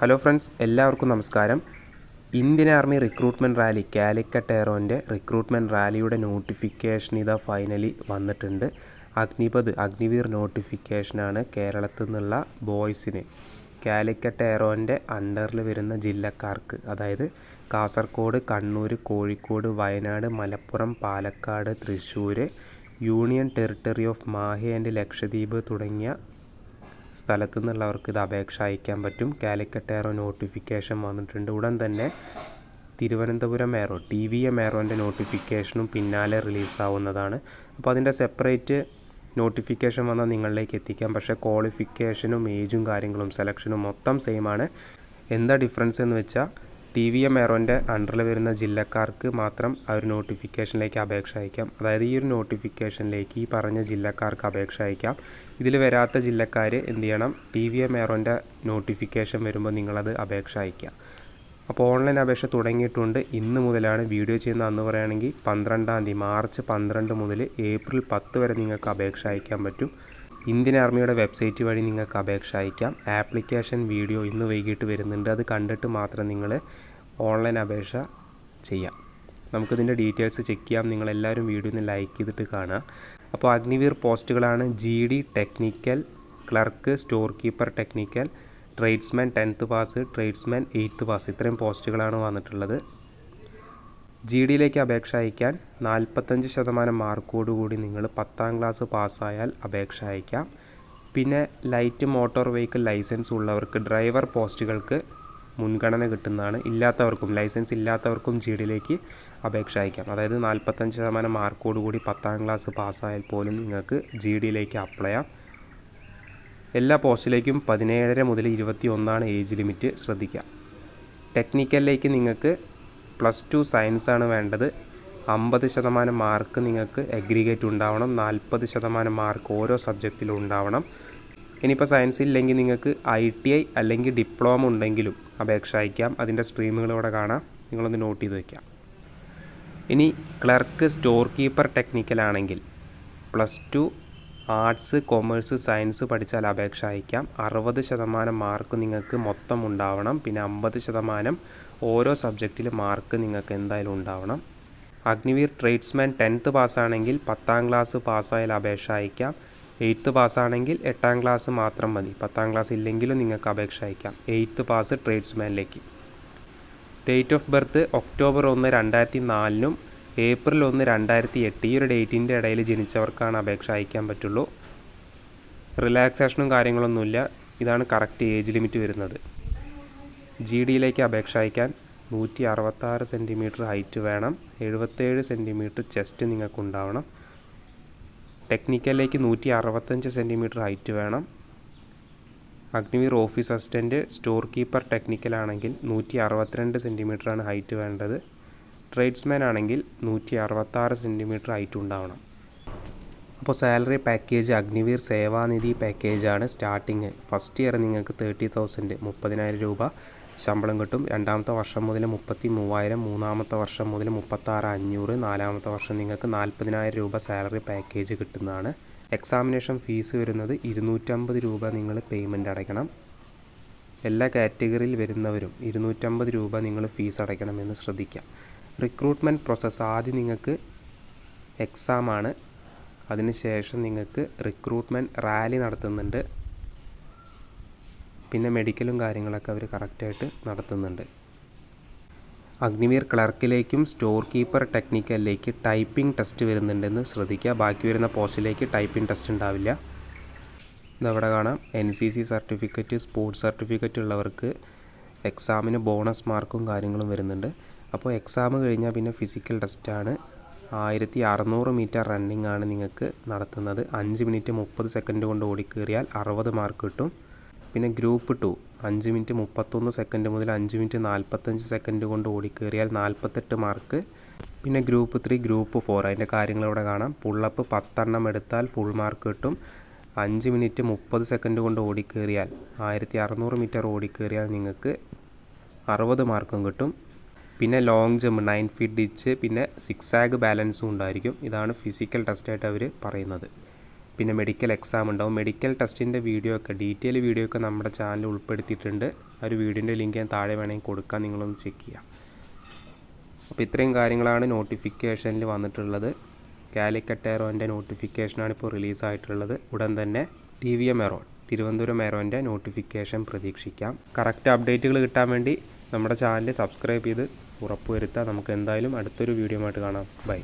Hello friends എല്ലാവർക്കും നമസ്കാരം. Indian army recruitment rally Calicut എയറോന്റെ recruitment റാലിയുടെ നോട്ടിഫിക്കേഷൻ ഇതാ ഫൈനലി വന്നിട്ടുണ്ട്. അഗ്നിപത് അഗ്നിവീർ നോട്ടിഫിക്കേഷനാണ് കേരളത്തിൽ നിന്നുള്ള ബോയ്സിന്. കാലിക്കറ്റ് എയറോന്റെ അണ്ടറിൽ വരുന്ന ജില്ലക്കാർക്ക് അതായത് Kasaragod Kannur Kozhikode Wayanad Malappuram Palakkad Thrissur union territory of Mahe and Lakshadweep തുടങ്ങിയ സ്ഥലത്തു നിന്നുള്ളവർക്ക് ഇത് അപേക്ഷ അയക്കാൻ പറ്റും. കാലിക്കറ്റ് എയറോ നോട്ടിഫിക്കേഷൻ വന്നിട്ടുണ്ട്. ഉടൻ തന്നെ Thiruvananthapuram ARO T V M എയറോന്റെ നോട്ടിഫിക്കേഷനും പിന്നാലെ റിലീസാവുന്നതാണ് അപ്പോൾ അതിന്റെ സെപ്പറേറ്റ് നോട്ടിഫിക്കേഷൻ വന്നാൽ നിങ്ങളിലേക്ക് എത്തിക്കാം. പക്ഷേ ക്വാളിഫിക്കേഷനും ഏജും കാര്യങ്ങളും സെലക്ഷനും മൊത്തം സെയിം ആണ്. എന്താ ഡിഫറൻസ് എന്ന് വെച്ചാൽ ടി വി എം എറോന്റെ അണ്ടറിൽ വരുന്ന ജില്ലക്കാർക്ക് മാത്രം ആ ഒരു നോട്ടിഫിക്കേഷനിലേക്ക് അപേക്ഷ അയക്കാം. അതായത് ഈ ഒരു നോട്ടിഫിക്കേഷനിലേക്ക് ഈ പറഞ്ഞ ജില്ലക്കാർക്ക് അപേക്ഷ അയക്കാം. ഇതിൽ വരാത്ത ജില്ലക്കാർ എന്ത് ചെയ്യണം? ടി വി എം എറോന്റെ നോട്ടിഫിക്കേഷൻ വരുമ്പോൾ നിങ്ങളത് അപേക്ഷ അയക്കുക. അപ്പോൾ ഓൺലൈൻ അപേക്ഷ തുടങ്ങിയിട്ടുണ്ട്. ഇന്ന് മുതലാണ് വീഡിയോ ചെയ്യുന്ന അന്ന് പറയുകയാണെങ്കിൽ പന്ത്രണ്ടാം തീയതി മാർച്ച് പന്ത്രണ്ട് മുതൽ ഏപ്രിൽ പത്ത് വരെ നിങ്ങൾക്ക് അപേക്ഷ അയക്കാൻ പറ്റും. ഇന്ത്യൻ ആർമിയുടെ വെബ്സൈറ്റ് വഴി നിങ്ങൾക്ക് അപേക്ഷ അയക്കാം. ആപ്ലിക്കേഷൻ വീഡിയോ ഇന്ന് വൈകിട്ട് വരുന്നുണ്ട്. അത് കണ്ടിട്ട് മാത്രം നിങ്ങൾ ഓൺലൈൻ അപേക്ഷ ചെയ്യാം. നമുക്കിതിന്റെ ഡീറ്റെയിൽസ് ചെക്ക് ചെയ്യാം. നിങ്ങളെല്ലാവരും വീഡിയോ ഒന്ന് ലൈക്ക് ചെയ്തിട്ട് കാണുക. അപ്പോൾ Agniveer പോസ്റ്റുകളാണ് G D technical clerk store keeper technical tradesman tenth pass tradesman eighth pass ഇത്രയും പോസ്റ്റുകളാണ് വന്നിട്ടുള്ളത്. ജി ഡിയിലേക്ക് അപേക്ഷ അയക്കാൻ നാൽപ്പത്തഞ്ച് ശതമാനം മാർക്കോടുകൂടി നിങ്ങൾ പത്താം ക്ലാസ് പാസ്സായാൽ അപേക്ഷ അയക്കാം പിന്നെ ലൈറ്റ് മോട്ടോർ വെഹിക്കിൾ ലൈസൻസ് ഉള്ളവർക്ക് ഡ്രൈവർ പോസ്റ്റുകൾക്ക് മുൻഗണന കിട്ടുന്നതാണ്. ഇല്ലാത്തവർക്കും ലൈസൻസ് ഇല്ലാത്തവർക്കും ജി ഡിയിലേക്ക് അപേക്ഷ അയക്കാം. അതായത് നാൽപ്പത്തഞ്ച് ശതമാനം മാർക്കോടുകൂടി പത്താം ക്ലാസ് പാസ്സായാൽ പോലും നിങ്ങൾക്ക് ജി ഡിയിലേക്ക് അപ്ലൈ ചെയ്യാം. എല്ലാ പോസ്റ്റിലേക്കും പതിനേഴര മുതൽ ഇരുപത്തി ഒന്നാണ് ഏജ് ലിമിറ്റ് ശ്രദ്ധിക്കുക. ടെക്നിക്കലിലേക്ക് നിങ്ങൾക്ക് പ്ലസ് ടു സയൻസാണ് വേണ്ടത്. അമ്പത് ശതമാനം മാർക്ക് നിങ്ങൾക്ക് അഗ്രിഗേറ്റ് ഉണ്ടാവണം. നാൽപ്പത് ശതമാനം മാർക്ക് ഓരോ സബ്ജക്റ്റിലും ഉണ്ടാവണം. ഇനിയിപ്പോൾ സയൻസ് ഇല്ലെങ്കിൽ നിങ്ങൾക്ക് ഐ ടി ഐ അല്ലെങ്കിൽ ഡിപ്ലോമ ഉണ്ടെങ്കിലും അപേക്ഷ അയക്കാം. അതിന്റെ സ്ട്രീമുകൾ ഇവിടെ കാണാം. നിങ്ങളൊന്ന് നോട്ട് ചെയ്ത് വയ്ക്കാം ഇനി ക്ലർക്ക് സ്റ്റോർ കീപ്പർ ടെക്നിക്കൽ ആണെങ്കിൽ plus two arts commerce science പഠിച്ചാൽ അപേക്ഷ അയക്കാം. അറുപത് ശതമാനം മാർക്ക് നിങ്ങൾക്ക് മൊത്തം ഉണ്ടാവണം. പിന്നെ അമ്പത് ശതമാനം ഓരോ സബ്ജക്റ്റിൽ മാർക്ക് നിങ്ങൾക്ക് എന്തായാലും ഉണ്ടാവണം. അഗ്നിവീർ ട്രേഡ്സ്മാൻ ടെൻത്ത് പാസ്സാണെങ്കിൽ പത്താം ക്ലാസ് പാസ്സായാൽ അപേക്ഷ അയക്കാം. എയ്ത്ത് പാസ്സാണെങ്കിൽ എട്ടാം ക്ലാസ് മാത്രം മതി. പത്താം ക്ലാസ് ഇല്ലെങ്കിലും നിങ്ങൾക്ക് അപേക്ഷ അയക്കാം. എയ്ത്ത് പാസ് ട്രേഡ്സ്മാനിലേക്ക് ഡേറ്റ് ഓഫ് ബർത്ത് ഒക്ടോബർ ഒന്ന് രണ്ടായിരത്തി നാലിനും ഏപ്രിൽ ഒന്ന് രണ്ടായിരത്തി എട്ട് ഈ ഒരു ഡേറ്റിന്റെ ഇടയിൽ ജനിച്ചവർക്കാണ് അപേക്ഷ അയക്കാൻ പറ്റുള്ളൂ. റിലാക്സേഷനും കാര്യങ്ങളൊന്നുമില്ല. ഇതാണ് കറക്റ്റ് ഏജ് ലിമിറ്റ് വരുന്നത്. ജി ഡിയിലേക്ക് അപേക്ഷ അയക്കാൻ നൂറ്റി അറുപത്താറ് സെന്റിമീറ്റർ ഹൈറ്റ് വേണം. എഴുപത്തേഴ് സെന്റിമീറ്റർ ചെസ്റ്റ് നിങ്ങൾക്കുണ്ടാവണം. ടെക്നിക്കലിലേക്ക് നൂറ്റി അറുപത്തഞ്ച് സെന്റിമീറ്റർ ഹൈറ്റ് വേണം. Agniveer office assistant store keeper technical ആണെങ്കിൽ നൂറ്റി അറുപത്തിരണ്ട് സെന്റിമീറ്ററാണ് ഹൈറ്റ് വേണ്ടത്. ട്രേഡ്സ്മാൻ ആണെങ്കിൽ നൂറ്റി അറുപത്താറ് സെന്റിമീറ്റർ ഹൈറ്റ് ഉണ്ടാവണം. അപ്പോൾ സാലറി പാക്കേജ് അഗ്നിവീർ സേവാനിധി പാക്കേജാണ് സ്റ്റാർട്ടിങ്. ഫസ്റ്റ് ഇയർ നിങ്ങൾക്ക് തേർട്ടി തൗസൻഡ് മുപ്പതിനായിരം രൂപ. ശമ്പളം കിട്ടും. രണ്ടാമത്തെ വർഷം മുതൽ മുപ്പത്തി മൂവായിരം മൂന്നാമത്തെ വർഷം മുതൽ മുപ്പത്താറ് അഞ്ഞൂറ് നാലാമത്തെ വർഷം നിങ്ങൾക്ക് നാൽപ്പതിനായിരം രൂപ സാലറി പാക്കേജ് കിട്ടുന്നതാണ്. എക്സാമിനേഷൻ ഫീസ് വരുന്നത് ഇരുന്നൂറ്റമ്പത് രൂപ നിങ്ങൾ പേയ്മെന്റ് അടയ്ക്കണം. എല്ലാ കാറ്റഗറിയിൽ വരുന്നവരും ഇരുന്നൂറ്റമ്പത് രൂപ നിങ്ങൾ ഫീസ് അടയ്ക്കണമെന്ന് ശ്രദ്ധിക്കാം. റിക്രൂട്ട്മെന്റ് പ്രോസസ്സ് ആദ്യം നിങ്ങൾക്ക് എക്സാമാണ് അതിനുശേഷം നിങ്ങൾക്ക് റിക്രൂട്ട്മെന്റ് റാലി നടത്തുന്നുണ്ട്. പിന്നെ മെഡിക്കലും കാര്യങ്ങളൊക്കെ അവർ കറക്റ്റായിട്ട് നടത്തുന്നുണ്ട്. അഗ്നിവീർ ക്ലർക്കിലേക്കും സ്റ്റോർ കീപ്പർ ടെക്നിക്കലിലേക്ക് ടൈപ്പിംഗ് ടെസ്റ്റ് വരുന്നുണ്ടെന്ന് ശ്രദ്ധിക്കുക. ബാക്കി വരുന്ന പോസ്റ്റിലേക്ക് ടൈപ്പിംഗ് ടെസ്റ്റ് ഉണ്ടാവില്ല. ഇതവിടെ കാണാം. N C C certificate sports certificate ഉള്ളവർക്ക് എക്സാമിന് ബോണസ് മാർക്കും കാര്യങ്ങളും വരുന്നുണ്ട്. അപ്പോൾ എക്സാം കഴിഞ്ഞാൽ പിന്നെ ഫിസിക്കൽ ടെസ്റ്റാണ്. ആയിരത്തി അറുന്നൂറ് മീറ്റർ റണ്ണിംഗ് ആണ് നിങ്ങൾക്ക് നടത്തുന്നത്. അഞ്ച് മിനിറ്റ് മുപ്പത് സെക്കൻഡ് കൊണ്ട് ഓടിക്കേറിയാൽ അറുപത് മാർക്ക് കിട്ടും. പിന്നെ ഗ്രൂപ്പ് ടു. അഞ്ച് മിനിറ്റ് മുപ്പത്തൊന്ന് സെക്കൻഡ് മുതൽ അഞ്ച് മിനിറ്റ് നാൽപ്പത്തഞ്ച് സെക്കൻഡ് കൊണ്ട് ഓടിക്കേറിയാൽ നാൽപ്പത്തെട്ട് മാർക്ക് പിന്നെ ഗ്രൂപ്പ് ത്രീ ഗ്രൂപ്പ് ഫോർ അതിന്റെ കാര്യങ്ങൾ ഇവിടെ കാണാം. പുള്ളപ്പ് പത്തെണ്ണം എടുത്താൽ ഫുൾ മാർക്ക് കിട്ടും. അഞ്ച് മിനിറ്റ് മുപ്പത് സെക്കൻഡ് കൊണ്ട് ഓടിക്കേറിയാൽ ആയിരത്തി അറുന്നൂറ് മീറ്റർ ഓടിക്കേറിയാൽ നിങ്ങൾക്ക് അറുപത് മാർക്കും കിട്ടും. പിന്നെ long jump nine feet ditch പിന്നെ സിക്സാഗ് ബാലൻസും ഉണ്ടായിരിക്കും. ഇതാണ് ഫിസിക്കൽ ടെസ്റ്റായിട്ട് അവർ പറയുന്നത്. പിന്നെ മെഡിക്കൽ എക്സാം ഉണ്ടാവും. മെഡിക്കൽ ടെസ്റ്റിന്റെ വീഡിയോ ഒക്കെ ഡീറ്റെയിൽ വീഡിയോ ഒക്കെ നമ്മുടെ ചാനലിൽ ഉൾപ്പെടുത്തിയിട്ടുണ്ട്. ആ ഒരു വീഡിയോന്റെ ലിങ്ക് ഞാൻ താഴെ വേണമെങ്കിൽ കൊടുക്കാം. നിങ്ങളൊന്ന് ചെക്ക് ചെയ്യാം. അപ്പോൾ ഇത്രയും കാര്യങ്ങളാണ് നോട്ടിഫിക്കേഷനിൽ വന്നിട്ടുള്ളത്. കാലിക്കറ്റ് എയറോന്റെ നോട്ടിഫിക്കേഷനാണ് ഇപ്പോൾ റിലീസായിട്ടുള്ളത് ഉടൻ തന്നെ T V M aero Thiruvananthapuram എയറോന്റെ notification പ്രതീക്ഷിക്കാം. കറക്റ്റ് അപ്ഡേറ്റുകൾ കിട്ടാൻ വേണ്ടി നമ്മുടെ ചാനൽ സബ്സ്ക്രൈബ് ചെയ്ത് ഉറപ്പുവരുത്തുക നമുക്ക് എന്തായാലും അടുത്തൊരു വീഡിയോ ആയിട്ട് കാണാം. ബൈ